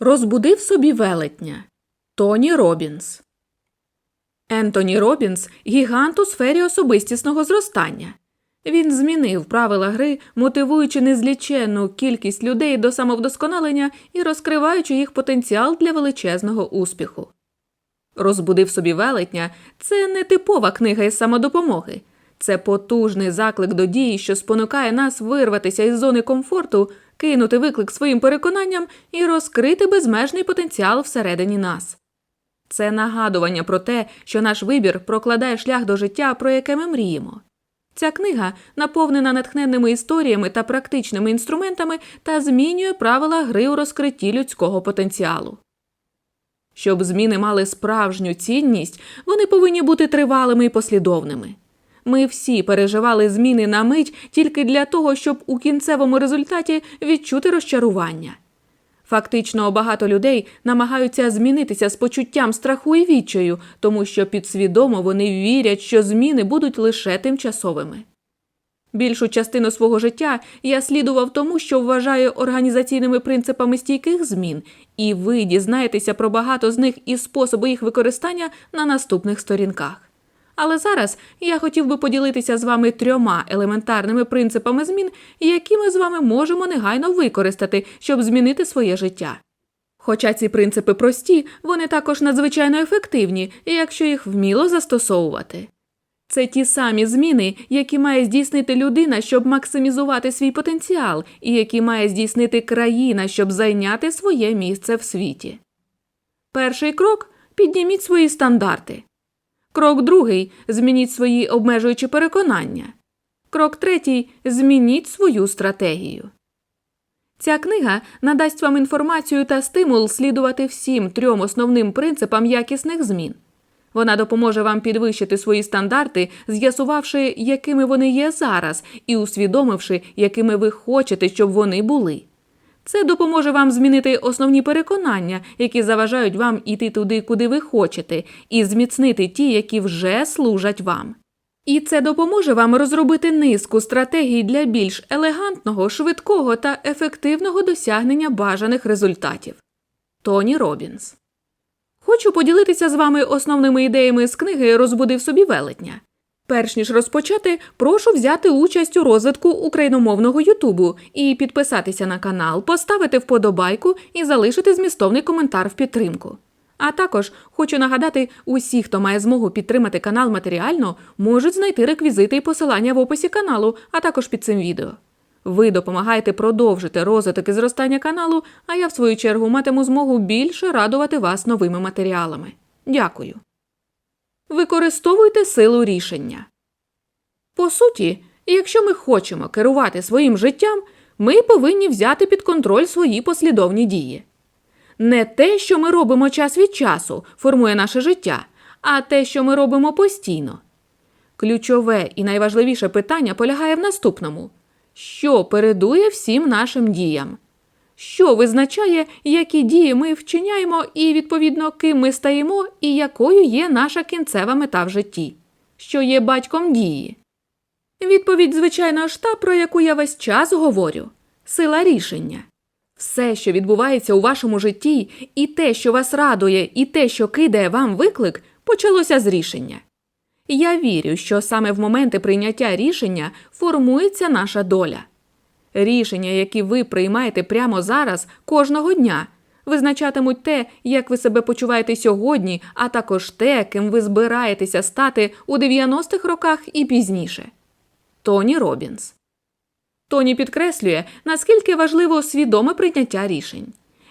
Розбудив собі велетня Тоні Робінс. Ентоні Робінс гігант у сфері особистісного зростання. Він змінив правила гри, мотивуючи незліченну кількість людей до самовдосконалення і розкриваючи їх потенціал для величезного успіху. Розбудив собі велетня це не типова книга із самодопомоги. Це потужний заклик до дії, що спонукає нас вирватися із зони комфорту, кинути виклик своїм переконанням і розкрити безмежний потенціал всередині нас. Це нагадування про те, що наш вибір прокладає шлях до життя, про яке ми мріємо. Ця книга наповнена натхненними історіями та практичними інструментами та змінює правила гри у розкритті людського потенціалу. Щоб зміни мали справжню цінність, вони повинні бути тривалими і послідовними. Ми всі переживали зміни на мить тільки для того, щоб у кінцевому результаті відчути розчарування. Фактично, багато людей намагаються змінитися з почуттям страху і відчаю, тому що підсвідомо вони вірять, що зміни будуть лише тимчасовими. Більшу частину свого життя я слідував тому, що вважаю організаційними принципами стійких змін, і ви дізнаєтеся про багато з них і способи їх використання на наступних сторінках. Але зараз я хотів би поділитися з вами трьома елементарними принципами змін, які ми з вами можемо негайно використати, щоб змінити своє життя. Хоча ці принципи прості, вони також надзвичайно ефективні, якщо їх вміло застосовувати. Це ті самі зміни, які має здійснити людина, щоб максимізувати свій потенціал, і які має здійснити країна, щоб зайняти своє місце в світі. Перший крок підніміть свої стандарти. Крок другий змініть свої обмежуючі переконання. Крок третій змініть свою стратегію. Ця книга надасть вам інформацію та стимул слідувати всім трьом основним принципам якісних змін. Вона допоможе вам підвищити свої стандарти, з'ясувавши, якими вони є зараз, і усвідомивши, якими ви хочете, щоб вони були. Це допоможе вам змінити основні переконання, які заважають вам іти туди, куди ви хочете, і зміцнити ті, які вже служать вам. І це допоможе вам розробити низку стратегій для більш елегантного, швидкого та ефективного досягнення бажаних результатів. Тоні Робінс Хочу поділитися з вами основними ідеями з книги Розбудив собі велетня. Перш ніж розпочати, прошу взяти участь у розвитку україномовного Ютубу і підписатися на канал, поставити вподобайку і залишити змістовний коментар в підтримку. А також хочу нагадати, усі, хто має змогу підтримати канал матеріально, можуть знайти реквізити і посилання в описі каналу, а також під цим відео. Ви допомагаєте продовжити розвиток і зростання каналу, а я, в свою чергу, матиму змогу більше радувати вас новими матеріалами. Дякую. Використовуйте силу рішення. По суті, якщо ми хочемо керувати своїм життям, ми повинні взяти під контроль свої послідовні дії. Не те, що ми робимо час від часу, формує наше життя, а те, що ми робимо постійно. Ключове і найважливіше питання полягає в наступному що передує всім нашим діям? Що визначає, які дії ми вчиняємо, і, відповідно, ким ми стаємо, і якою є наша кінцева мета в житті, що є батьком дії? Відповідь, звичайно ж та, про яку я весь час говорю сила рішення. Все, що відбувається у вашому житті, і те, що вас радує, і те, що кидає вам виклик, почалося з рішення. Я вірю, що саме в моменти прийняття рішення формується наша доля. Рішення, які ви приймаєте прямо зараз, кожного дня, визначатимуть те, як ви себе почуваєте сьогодні, а також те, ким ви збираєтеся стати у 90-х роках і пізніше. Тоні Робінс Тоні підкреслює, наскільки важливо свідоме прийняття рішень.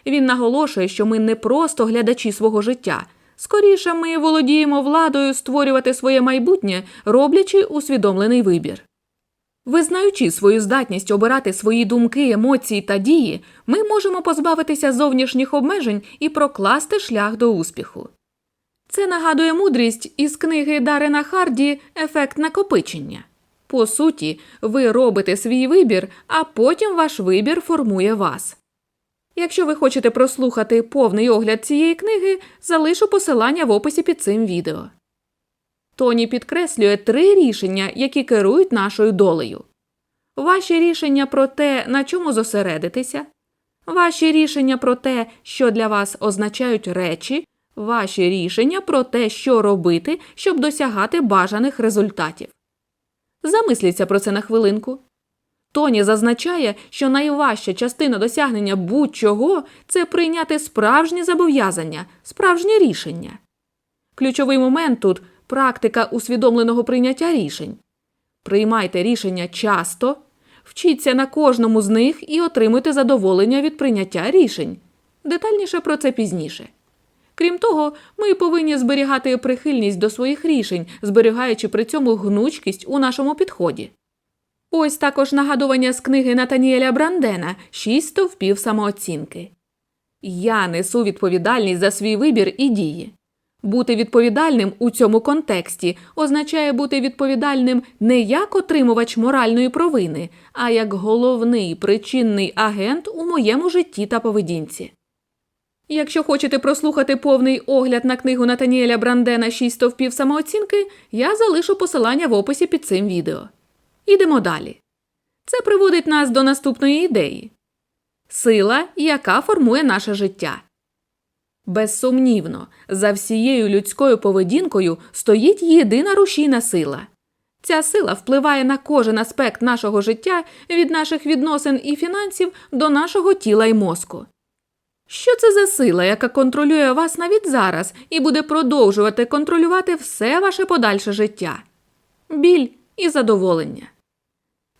Він наголошує, що ми не просто глядачі свого життя. Скоріше ми володіємо владою створювати своє майбутнє, роблячи усвідомлений вибір. Визнаючи свою здатність обирати свої думки, емоції та дії, ми можемо позбавитися зовнішніх обмежень і прокласти шлях до успіху. Це нагадує мудрість із книги Дарена Харді Ефект накопичення. По суті, ви робите свій вибір, а потім ваш вибір формує вас. Якщо ви хочете прослухати повний огляд цієї книги, залишу посилання в описі під цим відео. Тоні підкреслює три рішення, які керують нашою долею. Ваші рішення про те, на чому зосередитися, Ваші рішення про те, що для вас означають речі, ваші рішення про те, що робити, щоб досягати бажаних результатів. Замисліться про це на хвилинку. Тоні зазначає, що найважча частина досягнення будь-чого це прийняти справжні зобов'язання, справжнє рішення. Ключовий момент тут практика усвідомленого прийняття рішень. Приймайте рішення часто, вчіться на кожному з них і отримуйте задоволення від прийняття рішень. Детальніше про це пізніше. Крім того, ми повинні зберігати прихильність до своїх рішень, зберігаючи при цьому гнучкість у нашому підході. Ось також нагадування з книги Натаніеля Брандена Шість стовпів самооцінки. Я несу відповідальність за свій вибір і дії. Бути відповідальним у цьому контексті означає бути відповідальним не як отримувач моральної провини, а як головний причинний агент у моєму житті та поведінці. Якщо хочете прослухати повний огляд на книгу Натаніеля Брандена «Шість стовпів самооцінки, я залишу посилання в описі під цим відео. Ідемо далі. Це приводить нас до наступної ідеї сила, яка формує наше життя. Безсумнівно, за всією людською поведінкою стоїть єдина рушійна сила. Ця сила впливає на кожен аспект нашого життя від наших відносин і фінансів до нашого тіла і мозку. Що це за сила, яка контролює вас навіть зараз і буде продовжувати контролювати все ваше подальше життя? Біль і задоволення.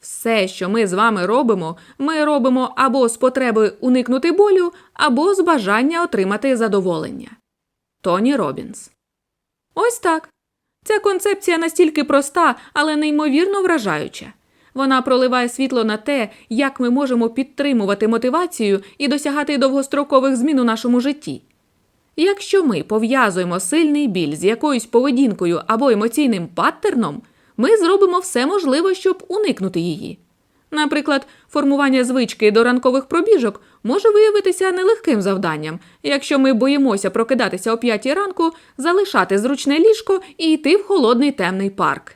Все, що ми з вами робимо, ми робимо або з потреби уникнути болю, або з бажання отримати задоволення. Тоні Робінс. Ось так. Ця концепція настільки проста, але неймовірно вражаюча. Вона проливає світло на те, як ми можемо підтримувати мотивацію і досягати довгострокових змін у нашому житті. Якщо ми пов'язуємо сильний біль з якоюсь поведінкою або емоційним паттерном, ми зробимо все можливе, щоб уникнути її. Наприклад, формування звички до ранкових пробіжок може виявитися нелегким завданням, якщо ми боїмося прокидатися о п'ятій ранку, залишати зручне ліжко і йти в холодний темний парк.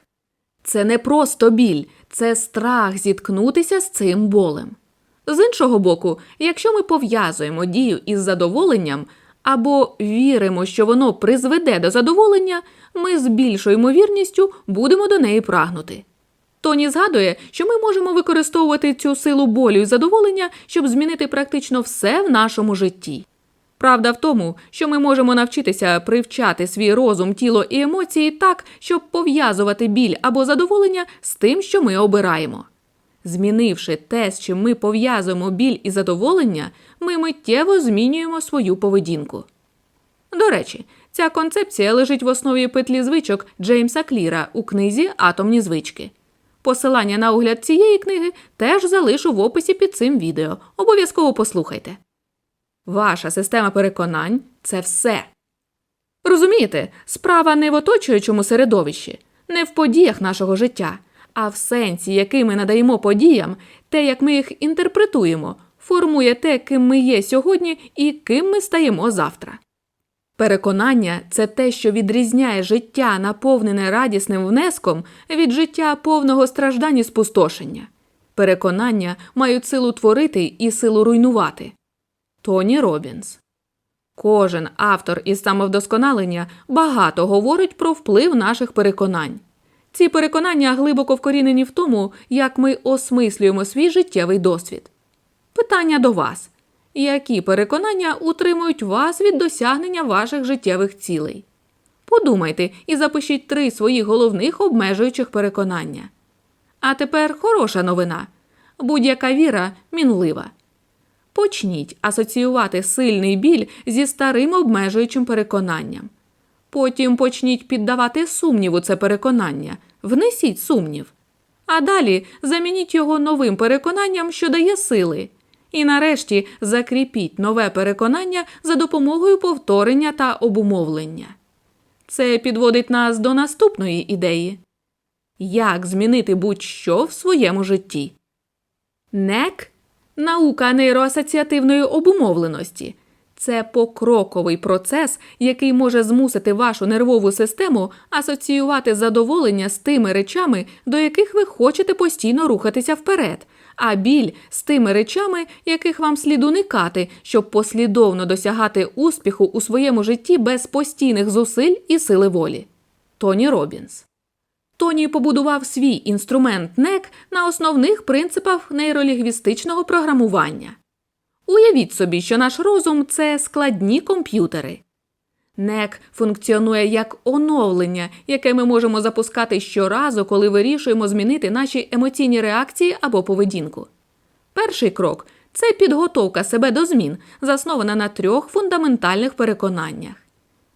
Це не просто біль, це страх зіткнутися з цим болем. З іншого боку, якщо ми пов'язуємо дію із задоволенням або віримо, що воно призведе до задоволення, ми з більшою ймовірністю будемо до неї прагнути. Тоні згадує, що ми можемо використовувати цю силу болю і задоволення, щоб змінити практично все в нашому житті. Правда в тому, що ми можемо навчитися привчати свій розум, тіло і емоції так, щоб пов'язувати біль або задоволення з тим, що ми обираємо. Змінивши те, з чим ми пов'язуємо біль і задоволення, ми миттєво змінюємо свою поведінку. До речі, ця концепція лежить в основі петлі звичок Джеймса Кліра у книзі Атомні звички. Посилання на огляд цієї книги теж залишу в описі під цим відео. Обов'язково послухайте. Ваша система переконань це все. Розумієте, справа не в оточуючому середовищі, не в подіях нашого життя, а в сенсі, який ми надаємо подіям, те, як ми їх інтерпретуємо, формує те, ким ми є сьогодні і ким ми стаємо завтра. Переконання це те, що відрізняє життя, наповнене радісним внеском, від життя повного страждань і спустошення. Переконання мають силу творити і силу руйнувати. Тоні Робінс. Кожен автор із самовдосконалення багато говорить про вплив наших переконань. Ці переконання глибоко вкорінені в тому, як ми осмислюємо свій життєвий досвід. Питання до вас які переконання утримують вас від досягнення ваших життєвих цілей? Подумайте і запишіть три своїх головних обмежуючих переконання. А тепер хороша новина будь-яка віра мінлива. Почніть асоціювати сильний біль зі старим обмежуючим переконанням. Потім почніть піддавати сумніву це переконання, внесіть сумнів. А далі замініть його новим переконанням, що дає сили. І нарешті закріпіть нове переконання за допомогою повторення та обумовлення. Це підводить нас до наступної ідеї як змінити будь-що в своєму житті. НЕК наука нейроасоціативної обумовленості. Це покроковий процес, який може змусити вашу нервову систему асоціювати задоволення з тими речами, до яких ви хочете постійно рухатися вперед, а біль з тими речами, яких вам слід уникати, щоб послідовно досягати успіху у своєму житті без постійних зусиль і сили волі. Тоні Робінс. Тоні побудував свій інструмент NEC на основних принципах нейролінгвістичного програмування. Уявіть собі, що наш розум це складні комп'ютери. NEC функціонує як оновлення, яке ми можемо запускати щоразу, коли вирішуємо змінити наші емоційні реакції або поведінку. Перший крок це підготовка себе до змін, заснована на трьох фундаментальних переконаннях.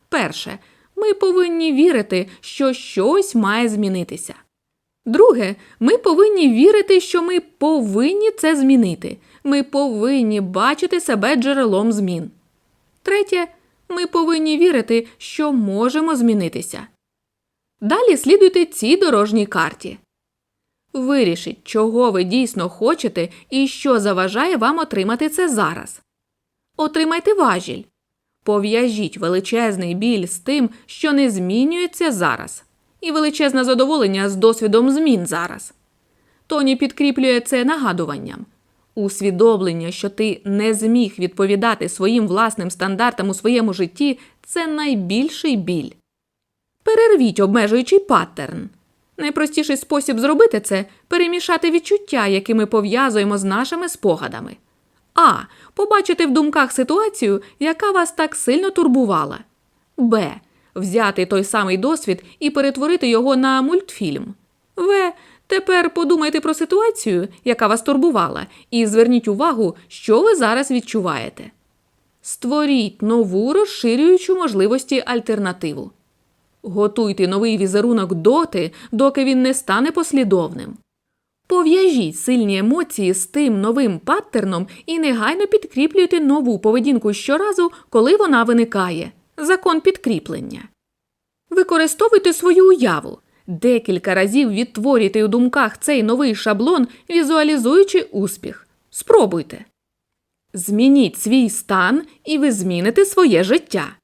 Перше, ми повинні вірити, що щось має змінитися. Друге, ми повинні вірити, що ми повинні це змінити. Ми повинні бачити себе джерелом змін. Третє, ми повинні вірити, що можемо змінитися. Далі слідуйте цій дорожній карті. Вирішіть, чого ви дійсно хочете і що заважає вам отримати це зараз. Отримайте важіль. Пов'яжіть величезний біль з тим, що не змінюється зараз, і величезне задоволення з досвідом змін зараз. Тоні підкріплює це нагадуванням. Усвідомлення, що ти не зміг відповідати своїм власним стандартам у своєму житті, це найбільший біль. Перервіть обмежуючий паттерн. Найпростіший спосіб зробити це перемішати відчуття, які ми пов'язуємо з нашими спогадами. А. Побачити в думках ситуацію, яка вас так сильно турбувала. Б. Взяти той самий досвід і перетворити його на мультфільм. В. Тепер подумайте про ситуацію, яка вас турбувала, і зверніть увагу, що ви зараз відчуваєте. Створіть нову розширюючу можливості альтернативу. Готуйте новий візерунок доти, доки він не стане послідовним. Пов'яжіть сильні емоції з тим новим паттерном і негайно підкріплюйте нову поведінку щоразу, коли вона виникає. Закон підкріплення. Використовуйте свою уяву. Декілька разів відтворюйте у думках цей новий шаблон, візуалізуючи успіх. Спробуйте. Змініть свій стан, і ви зміните своє життя.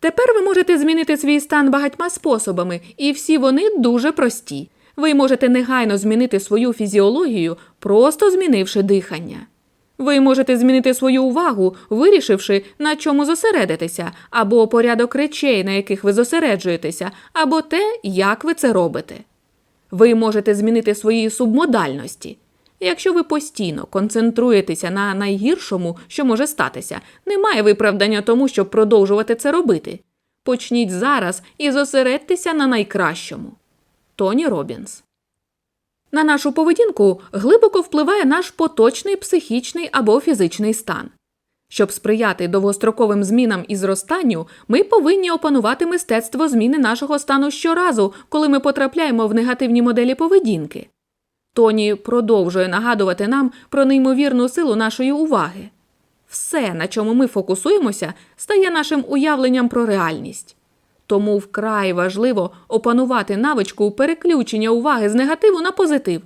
Тепер ви можете змінити свій стан багатьма способами, і всі вони дуже прості. Ви можете негайно змінити свою фізіологію, просто змінивши дихання. Ви можете змінити свою увагу, вирішивши, на чому зосередитися, або порядок речей, на яких ви зосереджуєтеся, або те, як ви це робите. Ви можете змінити свої субмодальності. Якщо ви постійно концентруєтеся на найгіршому, що може статися, немає виправдання тому, щоб продовжувати це робити. Почніть зараз і зосередьтеся на найкращому. Тоні Робінс. На нашу поведінку глибоко впливає наш поточний психічний або фізичний стан. Щоб сприяти довгостроковим змінам і зростанню, ми повинні опанувати мистецтво зміни нашого стану щоразу, коли ми потрапляємо в негативні моделі поведінки. Тоні продовжує нагадувати нам про неймовірну силу нашої уваги. Все, на чому ми фокусуємося, стає нашим уявленням про реальність. Тому вкрай важливо опанувати навичку переключення уваги з негативу на позитив.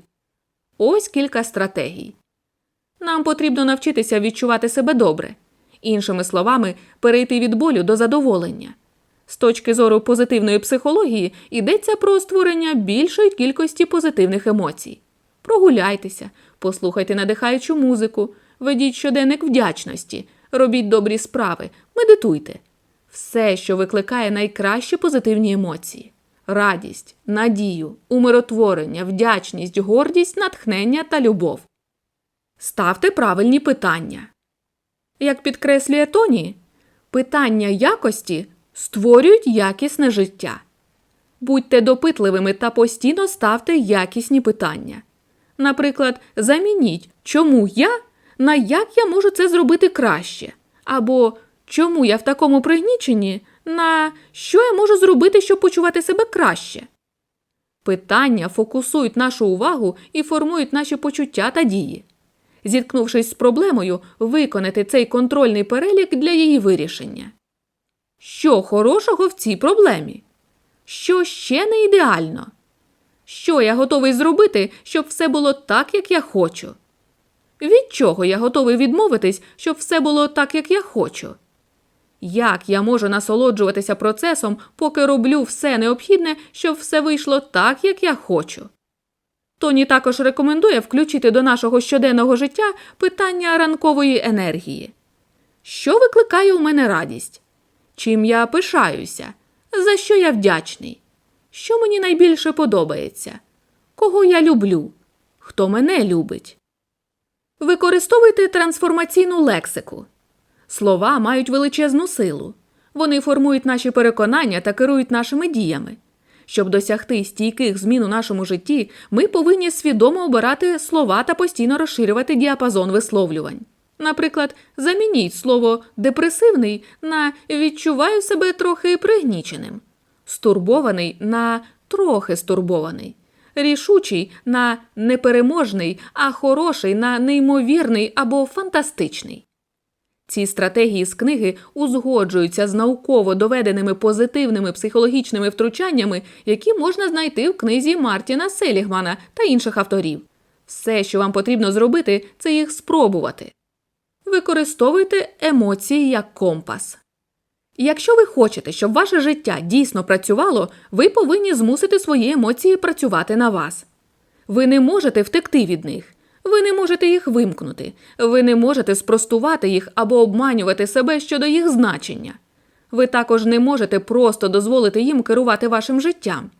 Ось кілька стратегій. Нам потрібно навчитися відчувати себе добре, іншими словами, перейти від болю до задоволення. З точки зору позитивної психології йдеться про створення більшої кількості позитивних емоцій. Прогуляйтеся, послухайте надихаючу музику, ведіть щоденник вдячності, робіть добрі справи, медитуйте. Все, що викликає найкращі позитивні емоції: радість, надію, умиротворення, вдячність, гордість, натхнення та любов. Ставте правильні питання. Як підкреслює Тоні, питання якості створюють якісне життя. Будьте допитливими та постійно ставте якісні питання. Наприклад, замініть, чому я на як я можу це зробити краще, або чому я в такому пригніченні, на що я можу зробити, щоб почувати себе краще. Питання фокусують нашу увагу і формують наші почуття та дії. Зіткнувшись з проблемою, виконати цей контрольний перелік для її вирішення. Що хорошого в цій проблемі? Що ще не ідеально? Що я готовий зробити, щоб все було так, як я хочу? Від чого я готовий відмовитись, щоб все було так, як я хочу? Як я можу насолоджуватися процесом, поки роблю все необхідне, щоб все вийшло так, як я хочу? Тоні також рекомендує включити до нашого щоденного життя питання ранкової енергії. Що викликає у мене радість? Чим я пишаюся? За що я вдячний? Що мені найбільше подобається? Кого я люблю? Хто мене любить? Використовуйте трансформаційну лексику. Слова мають величезну силу. Вони формують наші переконання та керують нашими діями. Щоб досягти стійких змін у нашому житті, ми повинні свідомо обирати слова та постійно розширювати діапазон висловлювань. Наприклад, замініть слово депресивний на відчуваю себе трохи пригніченим, стурбований на трохи стурбований, рішучий на непереможний, а хороший на неймовірний або фантастичний. Ці стратегії з книги узгоджуються з науково доведеними позитивними психологічними втручаннями, які можна знайти в книзі Мартіна Селігмана та інших авторів. Все, що вам потрібно зробити, це їх спробувати. Використовуйте емоції як компас. Якщо ви хочете, щоб ваше життя дійсно працювало, ви повинні змусити свої емоції працювати на вас. Ви не можете втекти від них. Ви не можете їх вимкнути, ви не можете спростувати їх або обманювати себе щодо їх значення. Ви також не можете просто дозволити їм керувати вашим життям.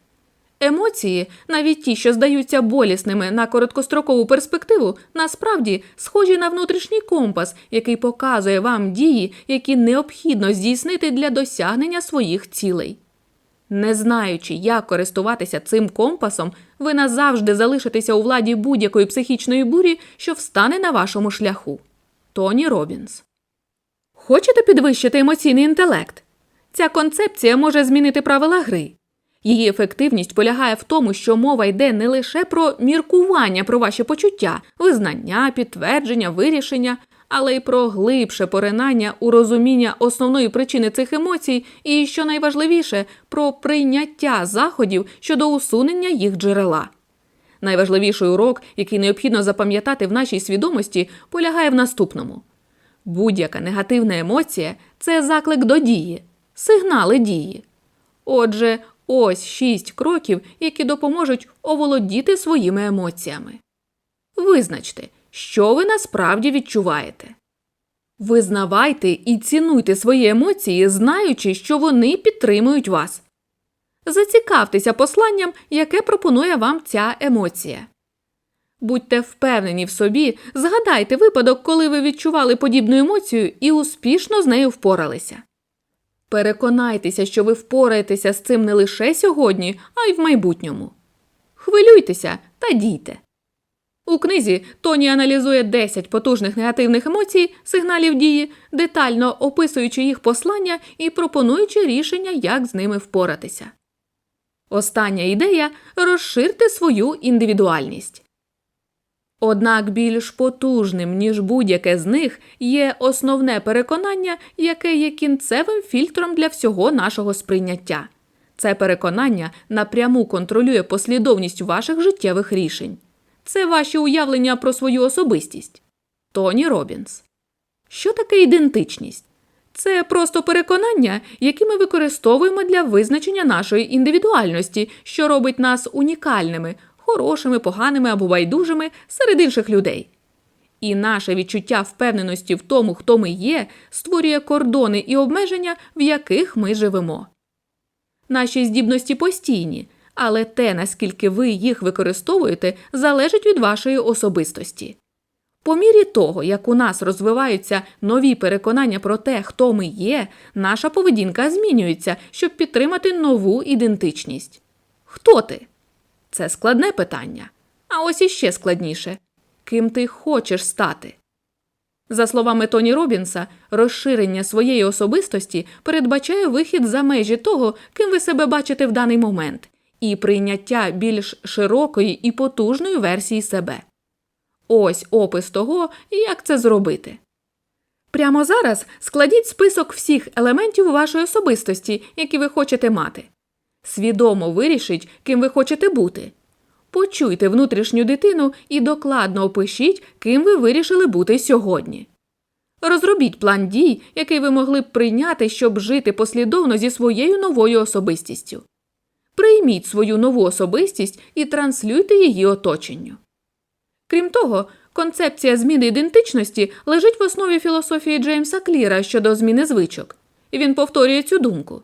Емоції, навіть ті, що здаються болісними на короткострокову перспективу, насправді схожі на внутрішній компас, який показує вам дії, які необхідно здійснити для досягнення своїх цілей. Не знаючи, як користуватися цим компасом, ви назавжди залишитеся у владі будь-якої психічної бурі, що встане на вашому шляху. Тоні Робінс. Хочете підвищити емоційний інтелект? Ця концепція може змінити правила гри. Її ефективність полягає в тому, що мова йде не лише про міркування про ваші почуття, визнання, підтвердження, вирішення, але й про глибше поринання у розуміння основної причини цих емоцій і, що найважливіше, про прийняття заходів щодо усунення їх джерела. Найважливіший урок, який необхідно запам'ятати в нашій свідомості, полягає в наступному: будь-яка негативна емоція це заклик до дії, сигнали дії. Отже, ось шість кроків, які допоможуть оволодіти своїми емоціями. Визначте, що ви насправді відчуваєте. Визнавайте і цінуйте свої емоції, знаючи, що вони підтримують вас. Зацікавтеся посланням, яке пропонує вам ця емоція. Будьте впевнені в собі, згадайте випадок, коли ви відчували подібну емоцію і успішно з нею впоралися. Переконайтеся, що ви впораєтеся з цим не лише сьогодні, а й в майбутньому. Хвилюйтеся та дійте. У книзі Тоні аналізує 10 потужних негативних емоцій, сигналів дії, детально описуючи їх послання і пропонуючи рішення, як з ними впоратися. Остання ідея розширте свою індивідуальність. Однак більш потужним, ніж будь-яке з них, є основне переконання, яке є кінцевим фільтром для всього нашого сприйняття. Це переконання напряму контролює послідовність ваших життєвих рішень. Це ваші уявлення про свою особистість. Тоні Робінс. Що таке ідентичність? Це просто переконання, які ми використовуємо для визначення нашої індивідуальності, що робить нас унікальними, хорошими, поганими або байдужими серед інших людей. І наше відчуття впевненості в тому, хто ми є, створює кордони і обмеження, в яких ми живемо. Наші здібності постійні, але те, наскільки ви їх використовуєте, залежить від вашої особистості. По мірі того, як у нас розвиваються нові переконання про те, хто ми є, наша поведінка змінюється, щоб підтримати нову ідентичність. Хто ти? Це складне питання. А ось іще складніше ким ти хочеш стати. За словами Тоні Робінса, розширення своєї особистості передбачає вихід за межі того, ким ви себе бачите в даний момент, і прийняття більш широкої і потужної версії себе. Ось опис того, як це зробити. Прямо зараз складіть список всіх елементів вашої особистості, які ви хочете мати. Свідомо вирішіть, ким ви хочете бути. Почуйте внутрішню дитину і докладно опишіть, ким ви вирішили бути сьогодні. Розробіть план дій, який ви могли б прийняти, щоб жити послідовно зі своєю новою особистістю. Прийміть свою нову особистість і транслюйте її оточенню. Крім того, концепція зміни ідентичності лежить в основі філософії Джеймса Кліра щодо зміни звичок. І він повторює цю думку.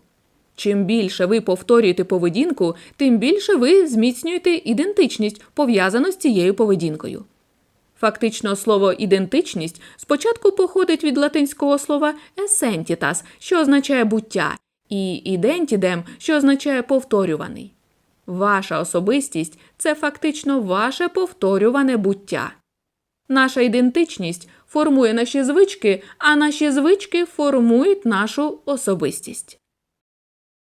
Чим більше ви повторюєте поведінку, тим більше ви зміцнюєте ідентичність, пов'язану з цією поведінкою. Фактично, слово ідентичність спочатку походить від латинського слова «essentitas», що означає буття, і ідентідем, що означає повторюваний. Ваша особистість це фактично ваше повторюване буття. Наша ідентичність формує наші звички, а наші звички формують нашу особистість.